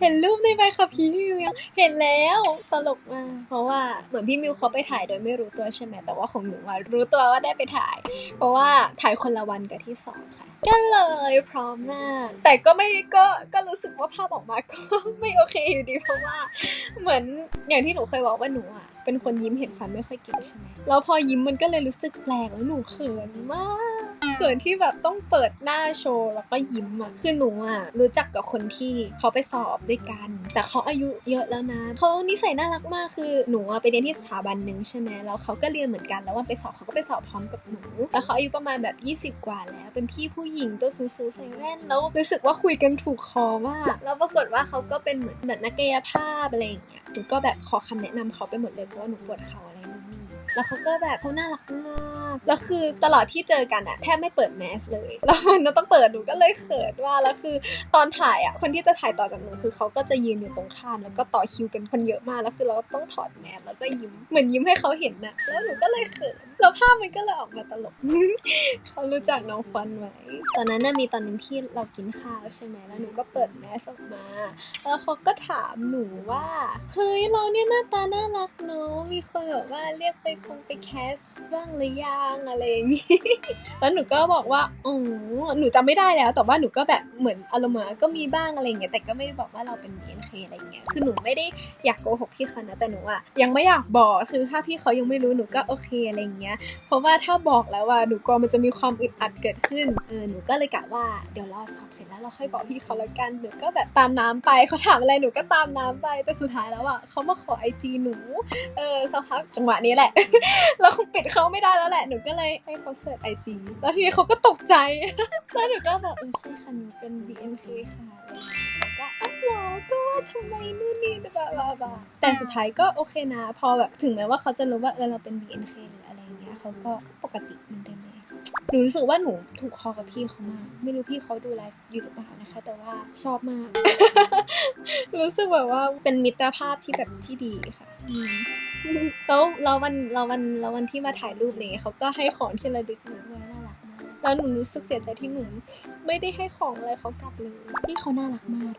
เห็นรูปในใบขับขี่พี่มิวยังเห็นแล้วตลกมากเพราะว่าเหมือนพี่มิวเขาไปถ่ายโดยไม่รู้ตัวใช่ไหมแต่ว่าของหนูอะรู้ตัวว่าได้ไปถ่าย เพราะว่าถ่ายคนละวันกับที่สองค่ะก็เลยพร้อมมากแต่ก็ไม่ก็ก็รู้สึกว่าภาพออกมาก็ไม่โอเคอยู่ดีเพราะว่า เหมือนอย่างที่หนูเคยบอกว่าหนูอะเป็นคนยิ้มเห็นฟันไม่ค่อยเก่งใช่ไหมแล้วพอยิ้มมันก็เลยรู้สึกแปลกแล้วหนูเขินมาก เขินที่แบบต้องเปิดหน้าโชว์แล้วก็ยิ้มอะคือหนูอะรู้จักกับคนที่เขาไปสอบด้วยกัน แต่เขาอายุเยอะแล้วนะเขานิสัยน่ารักมากคือหนูอะไปเรียนที่สถาบันหนึ่งใช่ไหมแล้วเขาก็เรียนเหมือนกันแล้ววันไปสอบเขาก็ไปสอบพร้อมกับหนู แล้วเขาอายุประมาณแบบ 20 กว่าแล้ว เป็นพี่ผู้หญิงตัวสูงๆใส่แว่นแล้วรู้สึกว่าคุยกันถูกคอมากแล้วปรากฏว่าเขาก็เป็นเหมือนแบบนักกายภาพอะไรอย่างเงี้ยหนูก็แบบขอคำแนะนำเขาไปหมดเลยเพราะว่าหนูปวดเข่าอะไรนู่นนี่แล้วเขาก็แบบเขาน่ารักมาก แล้วคือตลอดที่เจอกันอะแทบไม่เปิดแมสเลย แล้วมันต้องเปิดหนูก็เลยเขินว่าแล้วคือตอนถ่ายอะคนที่จะถ่ายต่อจากหนูคือเขาก็จะยืนอยู่ตรงข้ามแล้วก็ต่อคิวกันคนเยอะมากแล้วคือเราก็ต้องถอดแมสแล้วก็ยิ้มเหมือนยิ้มให้เขาเห็นนะแล้วหนูก็เลยเขินแล้วภาพมันก็เลยออกมาตลก เขารู้จักน้องควันไหมตอนนั้นน่ะมีตอนหนึงที่เรากินข้าวใช่ไหมแล้วหนูก็เปิดแมสออกมา แล้วเขาก็ถามหนูว่า เฮ้ยเราเนี่ยหน้าตาน่ารักเนอะมีคนแบบว่าเรียกไปคงไปแคสบ้างหรือยังอะไรอย่างงี้ แล้วหนูก็บอกว่าอ๋อหนูจำไม่ได้แล้ว แต่ว่าหนูก็แบบเหมือนอารมณ์ก็มีบ้างอะไรอย่างเงี้ย แต่ก็ไม่ได้บอกว่าเราเป็น BNK อะไรอย่างเงี้ย คือหนูไม่ได้อยากโกหกพี่เขานะ แต่หนูอะยังไม่อยากบอก คือถ้าพี่เขายังไม่รู้หนูก็โอเคอะไรอย่างเงี้ยเพราะว่าถ้าบอกแล้วว่าหนูกลัวมันจะมีความอึดอัดเกิดขึ้น เออ หนูก็เลยกะว่าเดี๋ยวรอสอบเสร็จแล้วเราค่อยบอกพี่เขาแล้วกัน หนูก็แบบตามน้ำไปเขาถามอะไรหนูก็ตามน้ำไป แต่สุดท้ายแล้วอะเขามาขอไอจีหนู เออสักพักจังหวะนี้แหละ เราคงปิดเขาไม่ได้แล้วแหละ หนูก็เลยให้เขาเสิร์ชไอจีแล้วทีนี้เขาก็ตกใจ แล้วหนูก็แบบเออใช่ค่ะหนูเป็น BNK ค่ะอะไรอย่างเงี้ยเขาก็อ้าวหรอก็ว่าทำไมนู่นนี่บลาบลาบลาแต่สุดท้ายก็โอเคนะ พอแบบถึงแม้ว่าเขาจะรู้ว่าเออเราเป็น BNK หรือ เขาก็ปกติเหมือนเดิมเลยหนูรู้สึกว่าหนูถูกคอกับพี่เขามาก ไม่รู้พี่เขาดูไลฟ์อยู่หรือเปล่านะคะ แต่ว่าชอบมาก รู้สึกแบบว่าเป็นมิตรภาพที่แบบที่ดีค่ะแล้วเราวันเราวันเราวันที่มาถ่ายรูปเนี่ยเขาก็ให้ของที่ระลึกหนู แล้วหนูรู้สึกเสียใจที่หนูไม่ได้ให้ของอะไรเขากลับเลยพี่เขาน่ารักมาก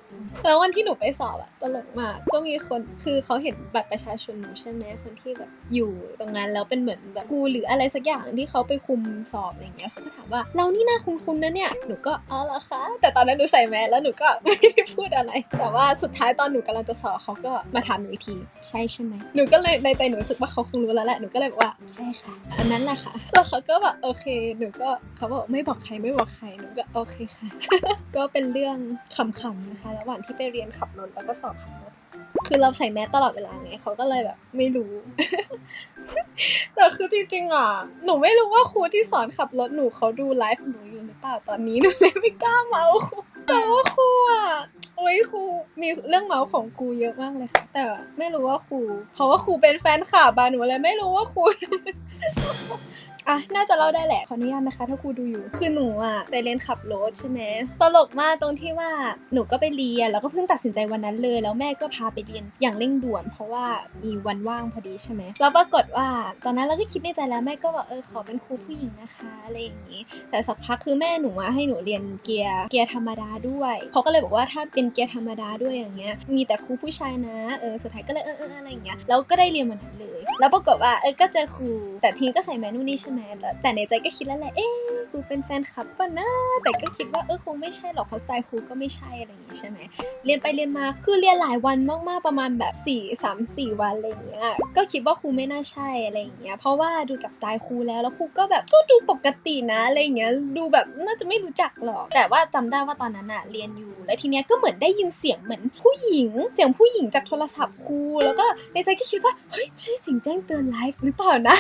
แล้ววันที่หนูไปสอบอะตลกมาก ก็มีคนคือเขาเห็นบัตรประชาชนหนูใช่ไหมคนที่แบบอยู่ตรงนั้นแล้วเป็นเหมือนแบบครูหรืออะไรสักอย่างที่เขาไปคุมสอบอะไรเงี้ยเขาก็ถามว่าเรานี่น่าคุ้นๆนะเนี่ยหนูก็อ๋อเหรอคะ แต่ตอนนั้นหนูใส่แมสแล้วหนูก็ไม่ได้พูดอะไร แต่ว่าสุดท้ายตอนหนูกำลังจะสอบเขาก็มาถามหนูอีกทีใช่ใช่ไหมหนูก็เลยในใจหนูรู้สึกว่าเขาคงรู้แล้วแหละหนูก็เลยบอกว่าใช่ค่ะ อันนั้นแหละค่ะแล้วเขาก็แบบโอเค หนูก็เขาบอกไม่บอกใครไม่บอกใครหนูก็โอเคค่ะ ก็เป็นเรื่องขำๆนะคะ ระหว่างที่ไปเรียนขับรถแล้วก็สอบขับรถคือเราใส่แมสตลอดเวลาไงเขาก็เลยแบบ ไม่รู้ แต่คือจริงๆอะ หนูไม่รู้ว่าครูที่สอนขับรถหนูเขาดูไลฟ์หนูอยู่หรือเปล่าตอนนี้หนูเลยไม่กล้าเมาส์ครูแต่ว่าครูอะโอ้ยครูมีเรื่องเมาส์ของครูเยอะมากเลยค่ะ แต่ไม่รู้ว่าครู เพราะว่าครูเป็นแฟนคลับอะหนูเลยไม่รู้ว่าครู อะน่าจะเล่าได้แหละขออนุญาตนะคะ ถ้าครูดูอยู่ คือหนูอะไปเรียนขับรถใช่ไหมตลกมากตรงที่ว่าหนูก็ไปเรียนแล้วก็เพิ่งตัดสินใจวันนั้นเลย แล้วแม่ก็พาไปเรียนอย่างเร่งด่วน เพราะว่ามีวันว่างพอดีใช่ไหมแล้วปรากฏว่าตอนนั้นเราก็คิดในใจแล้วแม่ก็บอกเออขอเป็นครูผู้หญิงนะคะอะไรอย่างนี้ แต่สักพักคือแม่หนูอะให้หนูเรียนเกียร์เกียร์ธรรมดาด้วยเขาก็เลยบอกว่าถ้าเป็นเกียร์ธรรมดาด้วยอย่างเงี้ยมีแต่ครูผู้ชายนะเออสุดท้ายก็เลยเออเอออะไรอย่างเงี้ยแล้วก็ได้เรียนวันนั้นเลย แล้วปรากฏว่าเออก็เจอครูแต่ทีนี้ก็ใส่แมนูนี่ใช่ไหมแต่แต่ในใจก็คิดแล้วแหละเอ๊ะครูเป็นแฟนคลับป่ะนะแต่ก็คิดว่าเออคงไม่ใช่หรอกเพราะสไตล์ครูก็ไม่ใช่อะไรอย่างงี้ใช่ไหมเรียนไปเรียนมาคือเรียนหลายวันมากๆประมาณแบบ4 3 4 วันอะไรอย่างเงี้ยก็คิดว่าครูไม่น่าใช่อะไรอย่างเงี้ยเพราะว่าดูจากสไตล์ครูแล้วแล้วครูก็แบบก็ดูปกตินะอะไรอย่างเงี้ยดูแบบน่าจะไม่รู้จักหรอกแต่ว่าจำได้ว่าตอนนั้นอะเรียนอยู่แล้วทีเนี้ยก็เหมือนได้ยินเสียงเหมือนผู้หญิง เสียงผู้หญิงจากโทรศัพท์ครูแล้วก็ในใจก็คิดว่าเฮ้ยใช่เสิ่งแจ้งเตือนไลฟ์หรือเปล่านะ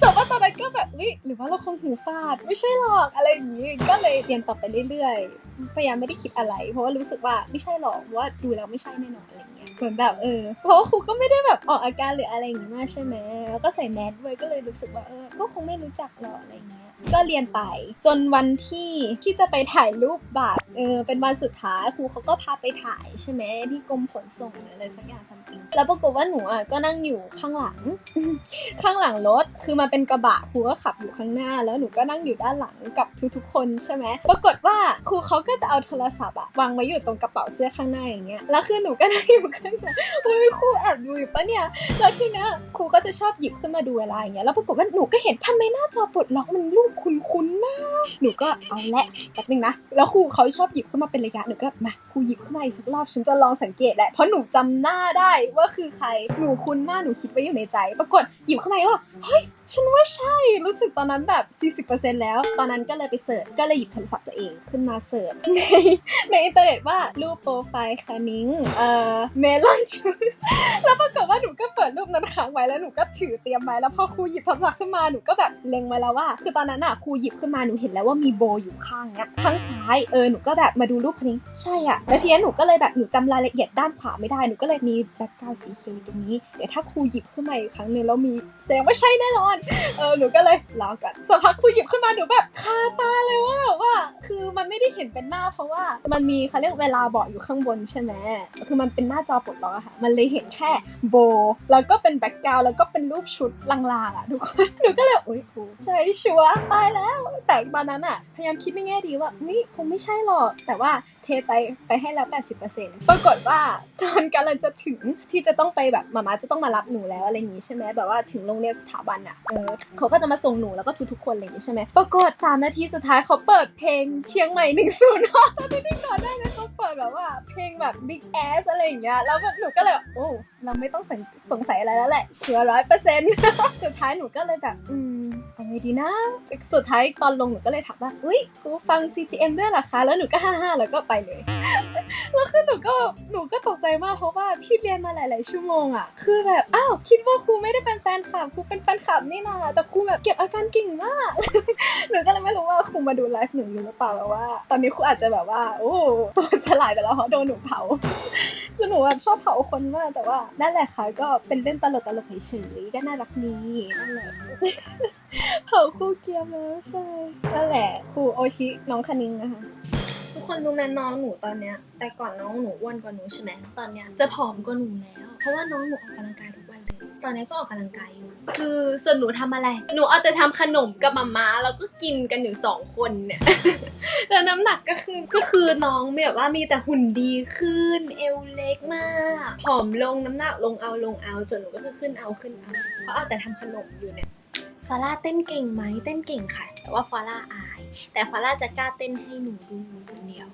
แต่ว่าตอนนั้นก็แบบเฮ้ยหรือว่าเราคงหูฟาดไม่ใช่หรอกอะไรอย่างนี้ ก็เลยเรียนต่อไปเรื่อยๆ พยายามไม่ได้คิดอะไร เพราะว่ารู้สึกว่าไม่ใช่หรอกว่าดูแล้วไม่ใช่แน่นอนอะไรเงี้ยเหมือนแบบเออเพราะว่าครูก็ไม่ได้แบบออกอาการหรืออะไรอย่างงี้มากใช่ไหมแล้วก็ใส่แมสด้วยก็เลยรู้สึกว่าเออก็คงไม่รู้จักหรอกอะไรเงี้ยก็เรียนไปจนวันที่ที่จะไปถ่ายรูปบัตรเออเป็นวันสุดท้ายครูเขาก็พาไปถ่ายใช่ไหมที่กรมขนส่งหรืออะไรสักอย่างซัมติงแล้วปรากฏว่าหนูอะก็นั่งอยู่ข้างหลัง ข้างหลังรถคือมันเป็นกระบะครูก็ขับอยู่ข้างหน้า แล้วหนูก็นั่งอยู่ด้านหลังกับทุกๆ คนใช่ไหมปรากฏว่าครูเขาก็จะเอาโทรศัพท์อะวางไว้อยู่ตรงกระเป๋าเสื้อข้างหน้าอย่างเงี้ยแล้วคือหนูก็นั่งอยู่ข้างหลังเฮ้ยครูแอบดูอยู่ปะเนี่ยแล้วทีเนี้ยครูก็จะชอบหยิบขึ้นมาดูเวลาอย่างเงี้ยแล้วปรากฏว่าหนูก็เห็นทำไมหน้าจอปลดล็อกมันรูปคุ้นๆนะหนูก็เอาละแป๊บนึงนะแล้วครูเขาชอบหยิบขึ้นมาเป็นระยะหนูก็มาครูหยิบขึ้นมาอีกสักรอบฉันจะลองสังเกตแหละเพราะหนูจำหน้าได้ว่าคือใครหนูคุ้นมากหนูคิดไว้อยู่ในใจ ปรากฏหยิบขึ้นมาอีกรอเฮ้ย ฉันว่าใช่รู้สึกตอนนั้นแบบ 40%แล้ว ตอนนั้นก็เลยไปเสิร์ชก็เลยหยิบโทรศัพท์ตัวเองขึ้นมาเสิร์ชในในอินเทอร์เน็ตว่ารูปโปรไฟล์คานิงเอ่อเมลอนชูสแล้วปรากฏว่า ดรูปนั้นค้างไว้แล้วหนูก็ถือเตรียมไว้แล้วพอครูหยิบโทรศัพท์ขึ้นมาหนูก็แบบเล็งไว้แล้วว่า คือตอนนั้นอะครูหยิบขึ้นมาหนูเห็นแล้วว่ามีโบอยู่ข้างเนี้ยข้างซ้ายเออหนูก็แบบมาดูรูปคนนี้ใช่อะแล้วทีนี้หนูก็เลยแบบหนูจำรายละเอียดด้านขวาไม่ได้หนูก็เลยมีแบ็คกราวด์สีเขียวอยู่ตรงนี้เดี๋ยวถ้าครูหยิบขึ้นมาอีกครั้งหนึ่งแล้วมีแสดงว่าใช่แน่นอนเออหนูก็เลยรอก่อนสักพักครูหยิบขึ้นมาหนูแบบคาตาเลยว่าแบบว่า คือมันไม่ได้เห็นเป็นหน้าเพราะว่ามันมีเขาเรียกเวลาบอกอยู่ข้างบนใช่ไหมคือมันเป็นหน้าจอปลดล็อกอะค่ะมันเลยเห็นแค่โบแล้วก็เป็นแบ็กกราวแล้วก็เป็นรูปชุดลางๆอะทุกคนหนูก็เลยโอ๊ยครูใช่ชัวร์ตายแล้ว แต่ตอนนั้นอะพยายามคิดในแง่ดีว่าเฮ้ยคงไม่ใช่หรอก แต่ว่าเทใจไปให้แล้ว 80%ปรากฏว่าตอนกำลังจะถึงที่จะต้องไปแบบมาม่าจะต้องมารับหนูแล้วอะไรอย่างงี้ใช่ไหมแบบว่าถึงโรงเรียนสถาบันอะเออเขาก็จะมาส่งหนูแล้วก็ทุกๆคนอะไรอย่างงี้ใช่ไหมปรากฏ3นาทีสุดท้ายเขาเปิดเพลงเชียงใหม่1 0 6แล้วที่ก่อนหน้านั้นเขา อยแบบว่าเพลงแบบ Big Ass อะไรอย่างเงี้ยแล้วแบบหนูก็เลยแบบโอ้เราไม่ต้องสงสงสัยอะไรแล้วแหละเชื่อร้อยเปอร์เซ็นต์สุดท้ายหนูก็เลยแบบอืม ไงดีนะ สุดท้ายตอนลงหนูก็เลยถามว่า อุ้ยครูฟัง CGM ด้วยเหรอคะ แล้วหนูก็ฮ่าฮ่าๆแล้วก็ไปเลย แล้วคือหนูก็หนูก็ตกใจมากเพราะว่าที่เรียนมาหลาย ๆ ชั่วโมงอะ คือแบบ อ้าวคิดว่าครูไม่ได้เป็นแฟนคลับครูเป็นแฟนคลับนี่นาแต่ครูแบบเก็บอาการเก่งมาก หนูก็เลยไม่รู้ว่าครูมาดูไลฟ์หนูอยู่หรือเปล่าแต่ว่า ตอนนี้ครูอาจจะแบบว่า โอ้ตัวสลายไปแล้วเพราะโดนหนูเผาคือหนูแบบชอบเผาคนมากแต่ว่านั่นแหละค่ะก็เป็นเล่นตลกตลกๆเฉยๆก็น่ารักดีนั่นแหละเผาครูเกียร์แล้วใช่นั่นแหละครูโอชิน้องคณิงนะคะ ทุกคนรู้ไหมน้องหนูตอนเนี้ย แต่ก่อนน้องหนูอ้วนกว่าหนูใช่ไหมตอนเนี้ยจะผอมกว่าหนูแล้ว เพราะว่าน้องหนูออกกำลังกายทุกวันเลย ตอนนี้ก็ออกกำลังกายอยู่คือส่วนหนูทำอะไร หนูเอาแต่ทำขนมกับมาม่าแล้วก็กินกันอยู่สองคนเนี่ย แล้วน้ำหนักก็คือก็คือน้องแบบว่ามีแต่หุ่นดีขึ้น เอวเล็กมากผอมลงน้ำหนักลงเอาลงเอาจนหนูก็คือขึ้นเอาขึ้นเอาเพราะเอาแต่ทำขนมอยู่เนี่ย ฟาร่าเต้นเก่งไหมเต้นเก่งค่ะ แต่ว่าฟาร่าอาย แต่ฟาร่าจะกล้าเต้นให้หนูดูคนเดียว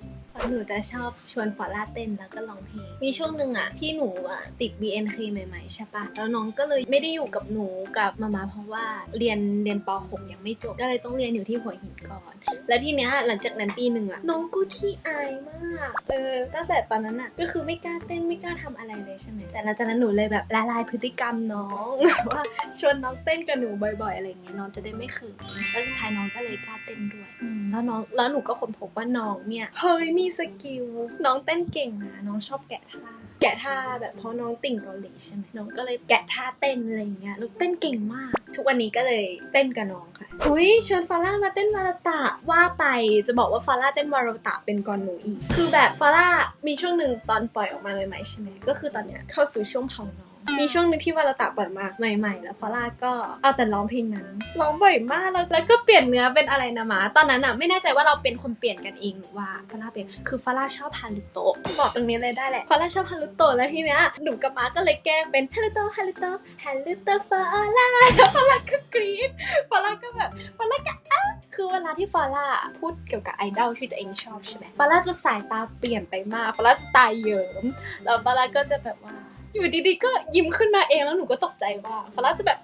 หนูจะชอบชวนฟาร่าเต้นแล้วก็ร้องเพลง มีช่วงหนึ่งอะที่หนูอะติด BNK ใหม่ๆใช่ปะแล้วน้องก็เลยไม่ได้อยู่กับหนูกับมามาเพราะว่าเรียนเรียนป .6 ยังไม่จบก็เลยต้องเรียนอยู่ที่หัวหินก่อน แล้วทีเนี้ยหลังจากนั้นปีหนึ่งอะน้องก็ขี้อายมากเออตั้งแต่ตอนนั้นอะก็คือไม่กล้าเต้นไม่กล้าทำอะไรเลยใช่ไหมแต่หลังจากนั้นหนูเลยแบบละลายพฤติกรรมน้องว่าชวนน้องเต้นกับหนูบ่อยๆ อะไรอย่างเงี้ยน้องจะได้ไม่เขินแล้วสุดท้ายน้องก็เลยกล้าเต้นด้วยแล้วน้องแล้วหนูก็ค้นพบว่าน้องเนี่ยเฮ้ยมีสกิล น้องเต้นเก่งนะ น้องชอบแกะท่า แกะท่าแบบเพราะน้องติ่งเกาหลีใช่ไหมน้องก็เลยแกะท่าเต้นอะไรอย่างเงี้ยแล้วเต้นเก่งมาก ทุกวันนี้ก็เลยเต้นกับน้องค่ะอุ้ยชวนฟาร่ามาเต้นวาราตะว่าไปจะบอกว่าฟาร่าเต้นวาราตะเป็นก่อนหนูอีก คือแบบฟาร่ามีช่วงหนึ่งตอนปล่อยออกมาใหม่ๆใช่ไหมก็คือตอนเนี้ยเข้าสู่ช่วงเผาน้อง มีช่วงหนึงที่วาราตะปล่อยมาใหม่ ๆ แล้วฟาร่าก็เอาแต่ร้องเพลงนั้นร้องบ่อยมากแล้วแล้วก็เปลี่ยนเนื้อเป็นอะไรนะหมา ตอนนั้นอะไม่แน่ใจว่าเราเป็นคนเปลี่ยนกันเองหรือว่าฟาร่าเป็นคือฟาร่าชอบฮารุโตะบอกตรงนี้เลยได้แหละฟาร่าชอบฮารุโตะแล้วทีเนี้ยหนูกับมาก็เลยแกล้งเป็นฮารุโตะฮารุโตะฮารุโตะฟาร่าแล้วฟาร่าก็กรี๊ดฟาร่าก็แบบฟาร่าก็อ้าคือเวลาที่ฟาร่าพูดเกี่ยวกับไอดอลที่ตัวเองชอบใช่ไหมฟาร่าจะสายตาเปลี่ยนไปมากฟาร่าสไตล์เยิ้มแล้วฟาร่าก็จะแบบว่า อยู่ดีๆก็ยิ้มขึ้นมาเองแล้วหนูก็ตกใจว่าฟาร่าจะแบบ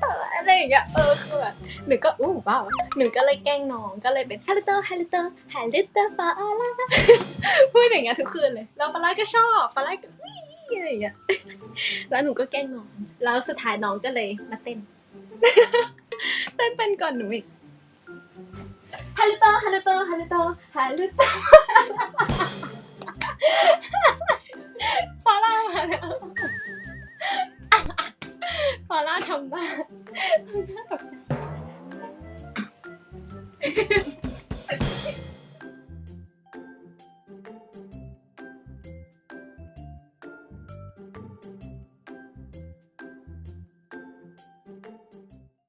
เตออะไรอย่างเงี้ยเออคือแบบหนูก็อู้ว้าวหนูก็เลยแกล้งน้องก็เลยเป็นฮัลโหลฮัลโหลฮัลโหลฟาร่าพูดอย่างเงี้ยทุกคืนเลยแล้วฟาร่าก็ชอบฟาร่าก็อะไรอย่างเงี้ยแล้วหนูก็แกล้งน้องแล้วสุดท้ายน้องก็เลยมาเต้นเต้นเป็นก่อนหนูอีกฮัลโหลฮัลโหลฮัลโหลฮัลโหล ฟาร่ามาแล้วฟาร่าทำบ้าน้าตกใจ